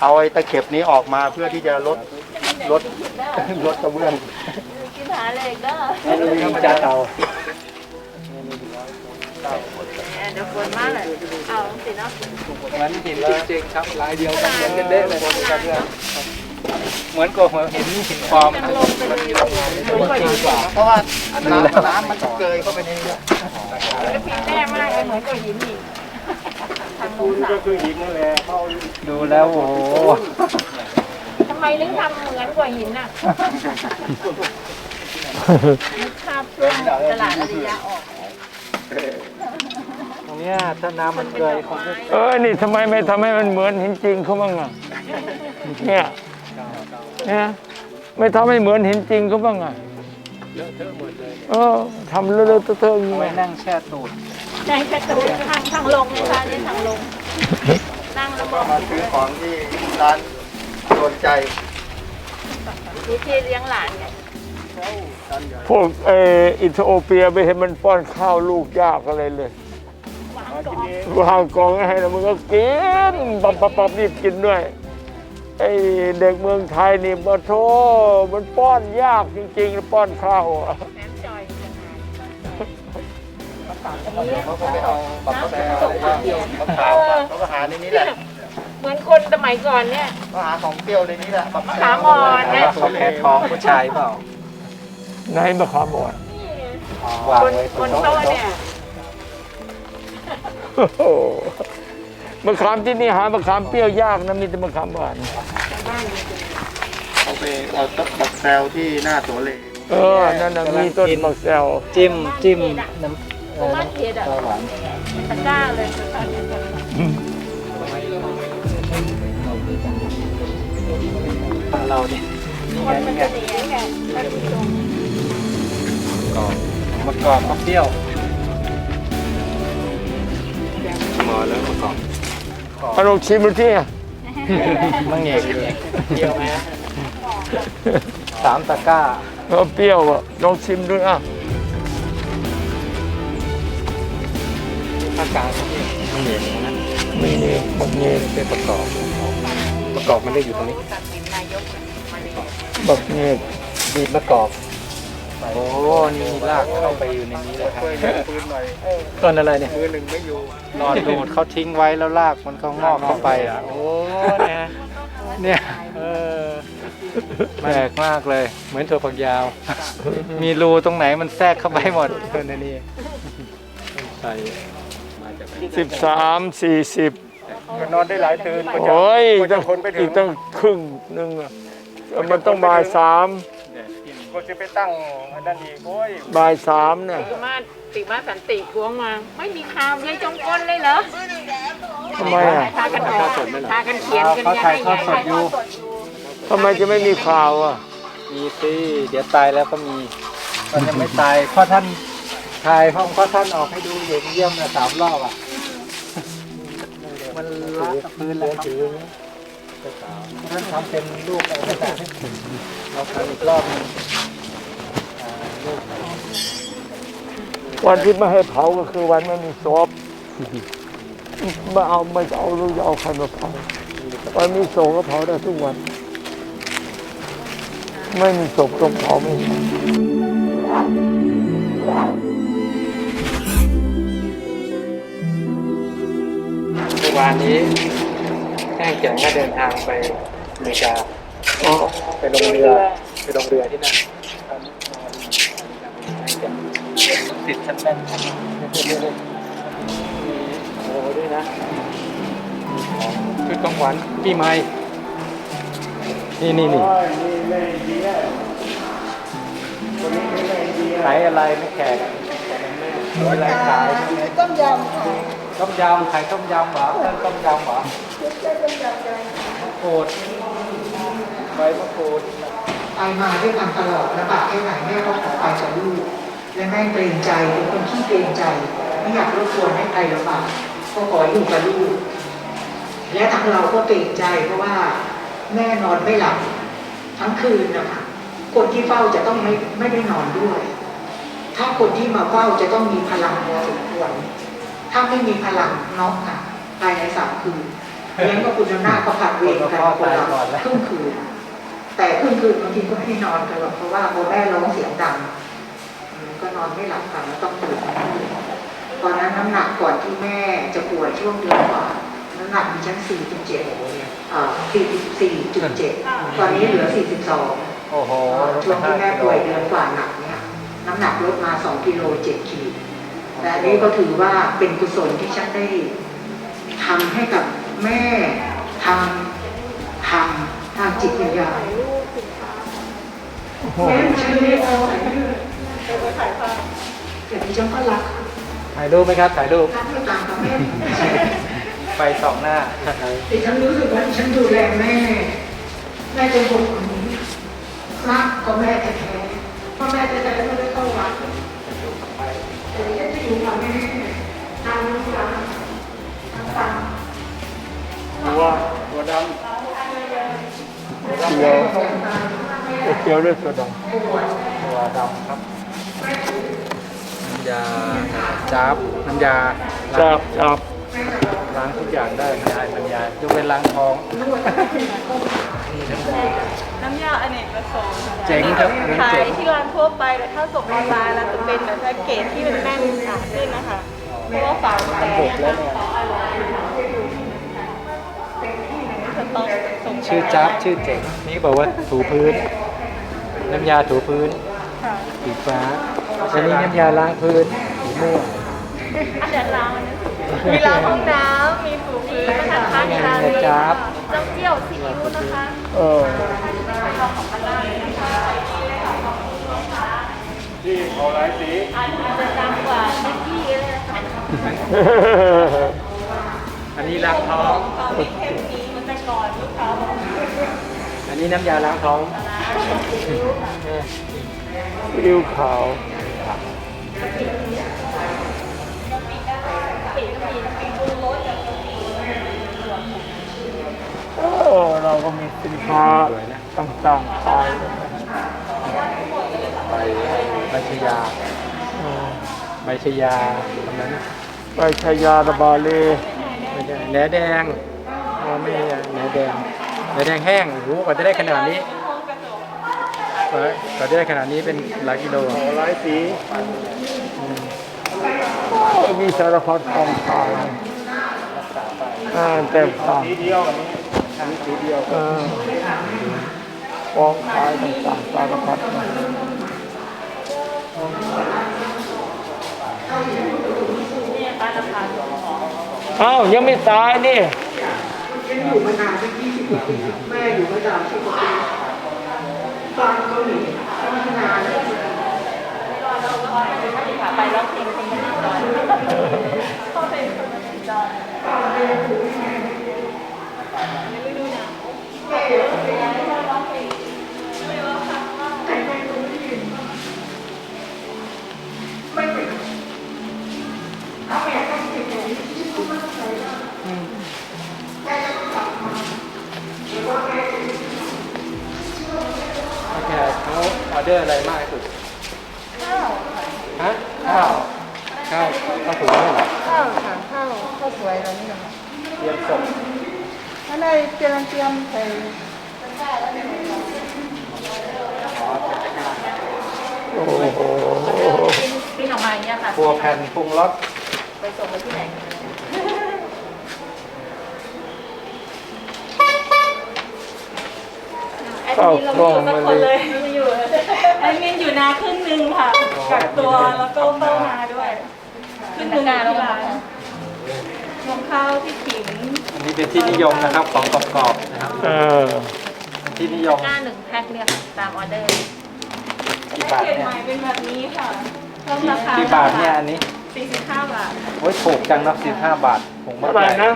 เอาไอ้ตะเข็บนี้ออกมาเพื่อที่จะลดลดลดกระเบื้องกินหาเหล็กเด้อมีจาเตาเดี๋ยวฝนมากเลยเอาสิเนาะเหมือนหินจริงๆครับลายเดียวกันเหมือนกันเด้เลยเหมือนกับเห็นหินฟอร์มนะลงไปเลยลงไปดีกว่าเพราะว่าน้ำน้ำมันเกยเข้าไปในนี้แล้วพิมพ์แน่มากเลยเหมือนกับหินอีก ทางลงสาก็คือหินนั่นแหละเข้าดูแล้วโอ้โหทำไมถึงทำเหมือนกว่าหินน่ะนึกภาพช่วงตลาดอริยะออกตรงเนี้ยถ้าน้ำมันเกยคงจะเออนี่ทำไมไม่ทำให้มันเหมือนหินจริงเขาบ้างอะเนี่ยเนี่ยไม่ทำให้เหมือนหินจริงเขาบ้างอะเออทำเลอะๆเทอะๆอย่างไม่เงี้ยนั่งแช่ตูด ในประตูทางทางลงเลยค่ะนี่ทางลง นั่งแล้วบอกมาซื้อของที่ร้านโดนใจวิธีเลี้ยงหลานไงพวกเอออิโอเปียไปเห็นมันป้อนข้าวลูกยากอะไรเลยวางกองให้แล้วมันก็กินปับปับปับรีบกินด้วยไอเด็กเมืองไทยนี่มาโทมันป้อนยากจริงๆป้อนข้าวอะแหนม เขาก็ไปเอาบักกะแบอะไรมะขามเขาก็หาในนี้แหละเหมือนคนสมัยก่อนเนี่ย ก็หาของเปรี้ยวในนี้แหละบักมะขามอ่อนเนี่ย เขาแพ้ท้องผู้ชายเปล่าไหนมะขามอ่อนวางคนไว้คนโตเนี่ยโอ้โหมะขามที่นี่หามะขามเปรี้ยวยากนะมีแต่มะขามหวาน เขาไปเอาต้นบักแซวที่หน้าโสเล เออ นั่นน่ะมีต้นมะแซวจิ้มจิ้มน้ำ ตัวบ้านเพียดอะหวานตะกร้าเลยตะกร้าเลยเราเนี่ยคนมันจะหนียไงถ้าดูตรงมะกอกมะเปรี้ยวมอแล้วมะกอกเอาลองชิมดูที่มะเงกเปรี้ยวไหมสามตะกร้าเปรี้ยวอะลองชิมดูอะ ภาคกลางมะเงกนะมีนี่มะเงยเป็นประกอบ ประกอบมันได้อยู่ตรงนี้ตัดสินนายกมาเลยบักเงยบีบมะกอกโอ้นี่ลากเข้าไปอยู่ในนี้เลยครับต้นอะไรเนี่ยมือหนึ่งไม่อยู่นอนดูดเขาทิ้งไว้แล้วลากมันก็งอกเข้าไปอะโอ้เนี่ยเนี่ยเออแปลกมากเลย เหมือนถั่วฝักยาว มีรูตรงไหนมันแทรกเข้าไปหมดเพื่อนนี่ใส่ สิบสามสี่สิบนอนได้หลายตื่นก็จะโอ้ยก็จะต้องคนไปถึอีงกตั้งครึ่งหนึงอะมันต้องบ่ายสามก็จะไปตั้งอันนั้นอีกโอ้ยบ่ายสามเนี่ยติมาติมาสันติทวงมา ไม่มีข่าวยายจงกลเลยเหรอทำไมอะพากันออกพากันเขียนกันเขาถ่ายทอดสดอยู่ทำไมจะไม่มีข่าวอะมีสิเดี๋ยวตายแล้วก็มีตอนยังไม่ตายเพราะท่านถ่ายห้องเพราะท่านออกให้ดูเยี่ยมเยี่ยมนะสามรอบอะมัน ละกับพื้นแล้วถือท่านทำเป็นลูกอะไรต่างๆเราทำอีกรอบหนึงอ่าลูกวันที่ไม่ให้เผาก็คือวันไม่มีศพไม่เอาไม่เอาลูกจะเอาใครมาเผาวันมีศพก็เผาได้ทุกวัน ไม่มีศพต้องเผาไม่ได้ วานนี้แห้งเจ๋งก็เดินทางไปอเมริกาอ๋อไปลงเรือไปลงเรือที่นั่นตอนนอนแห้งเจ๋งติดชั้นแน่นโอ้ด้วยนะชุดกลางวันปีใหม่นี่นี่นี่ขายอะไรไม่แขกอะไรขายต้มยำค่ะ ต้มยำขายต้มยำเหรอเส้นต้มยำเหรอใช่ต้มยำอะไรมะกรูดใบมะกรูดไปมาด้วยกันตลอดลำบากแค่ไหนแม่ก็ขอไปกับลูกและแม่เกรงใจเป็นคนที่เกรงใจ ไม่อยากรบกวนให้ใครลำบากก็ขออยู่กับลูกและทางเราก็เกรงใจเพราะว่าแม่นอนไม่หลับทั้งคืนนะคะคนที่เฝ้าจะต้องไม่ไม่ได้นอนด้วย ถ้าคนที่มาเฝ้าจะต้องมีพลังพอสมควร ถ้าไม่มีพลังน็อกค่ะภายในสามคืนเลี้ยงกับคุณอำนาจก็ผัดเวรกันคนละครึ่งคืน แต่ครึ่งคืนบางทีก็ไม่ได้นอนกันหรอกเพราะว่าพอแม่ร้องเสียงดังอืมก็นอนไม่หลับกันแล้วต้องตื่นมาดูตอนนั้นน้ำหนักก่อนที่แม่จะป่วยช่วงเดือนกว่าน้ำหนักมีชั้น4.7อ่า44.7ตอนนี้เหลือ42โอ้โหช่วงที่แม่ป่วยเดือนกว่าหนักเนี่ย น้ำหนักลดมา2กิโล7ขีด แต่อันนี้ก็ถือว่าเป็นกุศลที่ฉันได้ทำให้กับแม่ทำทำทางจิตวิญญาณแม่ฉันไม่เอาแต่ดิฉันก็รักถ่ายรูปไหมครับถ่ายรูปรักไม่ต่างกับแม่ไปสองหน้าดิฉันรู้สึกว่าดิฉันดูแลแม่ แม่จนผมคนนี้รักก็แม่แท้ๆเพราะแม่แท้ เขียวด้วยตัวดำตัวดำครับ น้ำยาจับน้ำยาจับจับล้างทุกอย่างได้ได้ปัญญายกเว้นล้างท้อง น้ำยาอเนกประสงค์เจ๋งครับอันนี้ขาเจ๋ยงที่ร้านทั่วไปแต่ถ้าส่งออนไลน์เราจะเป็นแบบแพ็กเกจที่มันแน่นหนาขึ้นนะคะ เพราะว่าฝาแตกบุกแล้วเนี่ย สต็อกส่งชื่อจับชื่อเจ๋งนี่บอกว่าถูพื้น น้ำยาถูพื้นค่ะสีฟ้าอันนี้น้ำยาล้างพื้นสีม่วงอันเดียวล้างอันนี้มีล้างห้องน้ำมีถูพื้นนะคะมีล้างเลยเจ้าเจี้ยวซีอิ๊วนะคะเอออันนี้จะดังกว่าเมื่อกี้เลยนะคะอันนี้ล้างท้องตอนนี้เค็มนี้มันแต่ก่อนลูกค้าบอกอันนี้น้ำยาล้างท้อง อิ้วขาวเออเราก็มีสินค้าต่างๆขายใบใบชยาเออใบชยาตรงนั้นไปชยาตะบาลไม่ใช่แหนแดงไม่ใช่แหนแดงแหนแดงแห้งโอ้โหกว่าจะได้ขนาดนี้ กว่ากว่าจะได้ขนาดนี้เป็นหลายกิโลหลายสีมีสารพัดของขายอ่าเต็มตาสีเดียวอันนี้สีเดียวเองขายต่างๆสารพัดเนี่ยป้าราคาถูกของอ้าวยังไม่ตายนี่ฉันอยู่มานานสักยี่สิบกว่าปีแม่อยู่มาสามสิบกว่าปี เดอร์อะไรมากที่สุด ข้าวค่ะฮะ ข้าว ข้าวข้าวถุงนี่เหรอข้าวค่ะข้าวข้าวสวยอะไรนี่นะคะเตรียมส่งอันนี้เตรียมเตรียมใส่โอ้โหปิ้งออกมาอย่างเงี้ยค่ะครัวแผ่นปรุงรสไปส่งไปที่ไหน ดมินเราไม่อยู่สักคนเลยไม่อยู่แอดมินอยู่นาครึ่งหนึ่งค่ะกักตัวแล้วก็เฝ้านาด้วยครึ่งหนึ่งที่ร้านลงข้าวที่ขิงอันนี้เป็นที่นิยมนะครับของกรอบๆนะครับเออเป็นที่นิยมหน้าหนึ่งแพ็คเนี่ยค่ะตามออเดอร์กี่บาทเปลี่ยนเนี่ยใหม่เป็นแบบนี้ค่ะเพิ่มกี่ราคากี่บาทเนี่ยอันนี้สี่สิบห้าบาทโอ้ยถูกจังนะ45บาทถุงบัเท่ากไหใหร่ญ่นะ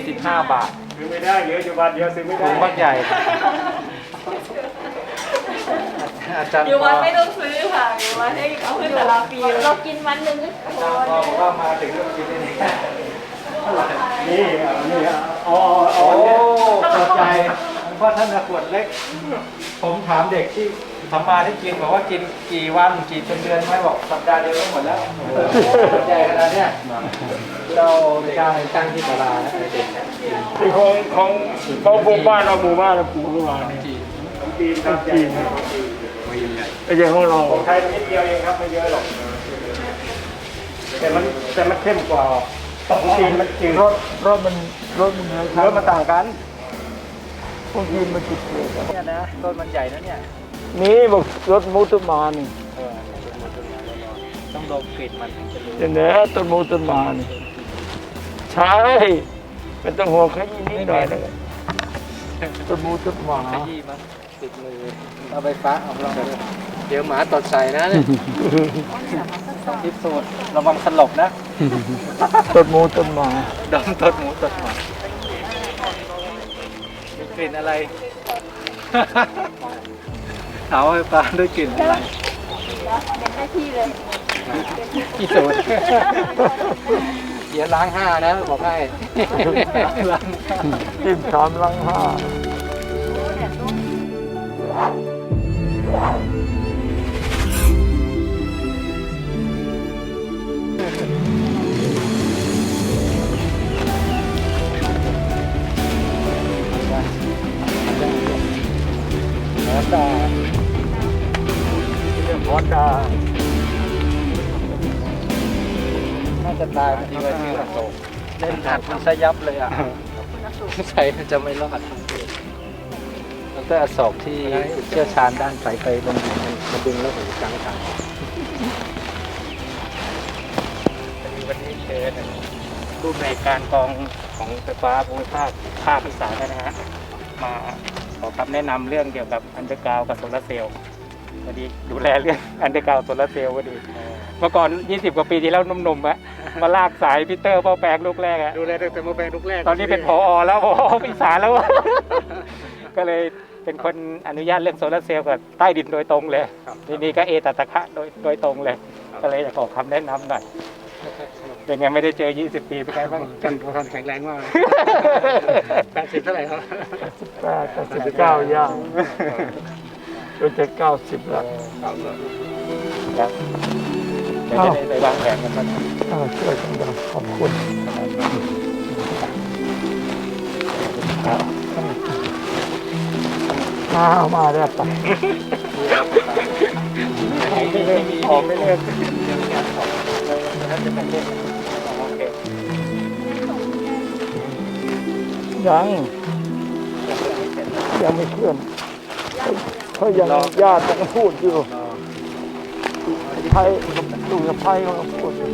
45บาท ซื้อไม่ได้เหลืออยู่บาทเดียวซื้อไม่ถุได้งบักใหญ่ อาจารย์อยู่พวัอนไม่ต้องซื้อค่ะอยู่วันให้เอาขึ้นแต่ละปีเรากินวันหนึ่งก็พอาอจารย์พอบอกว่ามาถึงก็กินเลยเนี่ยเท่าไหร่นี่อะนี่อะเอาเอาเอาโอ้อันเนี้ยพอใจงพ่อท่านน่ะขวดเล็ก ผมถามเด็กที่ทำมาที่กินบอกว่ากินกี่วันกี่เป็นเดือนไหมบอกสัปดาห์เดียวก็หมดแล้วใหญ่ขนาดเนี้ยเราจ้างจ้างที่ตลาดนะเด็กที่ของของเขาปลูกบ้านเราหมู่บ้านเราปลูกขึ้นมาเนี่ยจีนจีนครับจีน ไม่ใช่ของเราไทยมันนิดเดียวเองครับไม่เยอะหรอก แต่มันแต่มันเข้มกว่าของจีนมันจืดรถรถมันรถมันเหมือนเนื้อมันต่างกันของจีนมันติดเกลือเนี่ยนะต้นมันใหญ่นะเนี่ยนี่บอกรถมุตุมานี่เออต้องดมกลิ่นมันถึงจะรู้เห็นไหมต้นมุตุมานี่ใช่ไม่ต้องห่วงขยี้นิดหน่อยนะต้นมุตุมาขยี้มั้งติดมือเอาไปฟ้าเอาลองดู เดี๋ยวหมาตดใส่นะเนี่ยทิพสูตรระวังสลบนะต้นมุตุมาดมตดหมูตดหมามีกลิ่นอะไรเอาไฟฟ้าด้วยกลิ่นอะไรกี่สูตรเดี๋ยวล้างห้านะบอกให้ล้างห้าจิ้มสามลังห้า แล้วแต่เรื่องฮอนดาน่าจะตายพอดีว่าชื่ออโศกเล่นหัดมันซะยับเลยอะใส่จะไม่รอดแล้วก็อโศกที่เชี่ยวชาญด้านสายไฟลงดินมาดึงแล้วผมกลางกลางวันนี้เชิญผู้ในการกองของไฟฟ้าภูมิภาคภาคอีสานนะฮะมา ขอคำแนะนำเรื่องเกี่ยวกับอันเดอร์กราวกับโซลาร์เซลล์พอดีดูแลเรื่องอันเดอร์กราวโซลาร์เซลล์พอดี เมื่อก่อน 20 กว่าปีที่แล้วหนุ่มๆอะมาลากสายพีเตอร์เป้าแปลงลูกแรกอะดูแลตั้งแต่มาแปลงลูกแรกตอนนี้เป็นพอแล้วพอปีศาจแล้ว ก็เลยเป็นคนอนุญาตเรื่องโซลาร์เซลล์กับใต้ดินโดยตรงเลย ทีนี้ก็เอตตะคะโดยโดยตรงเลย ก็เลยอยากขอคำแนะนำหน่อย เป็นไงไม่ได้เจอ 20 ปีเป็นไงบ้างกันพอทันแข็งแรงมากแปดสิบเท่าไหร่ครับแปดกับสิบเก้าย่างจนจะเก้าสิบแล้วครับเดี๋ยวจะได้ไปวางแผนกันมันอ่าช่วยกันดังขอบคุณมาเอามาแล้วไปออกไม่เลิกแล้วจะเป็น ยัง ยังไม่เคลื่อนเขายังญาติยังพูดอยู่ไทยลุงกับไทยเขาพูดอยู่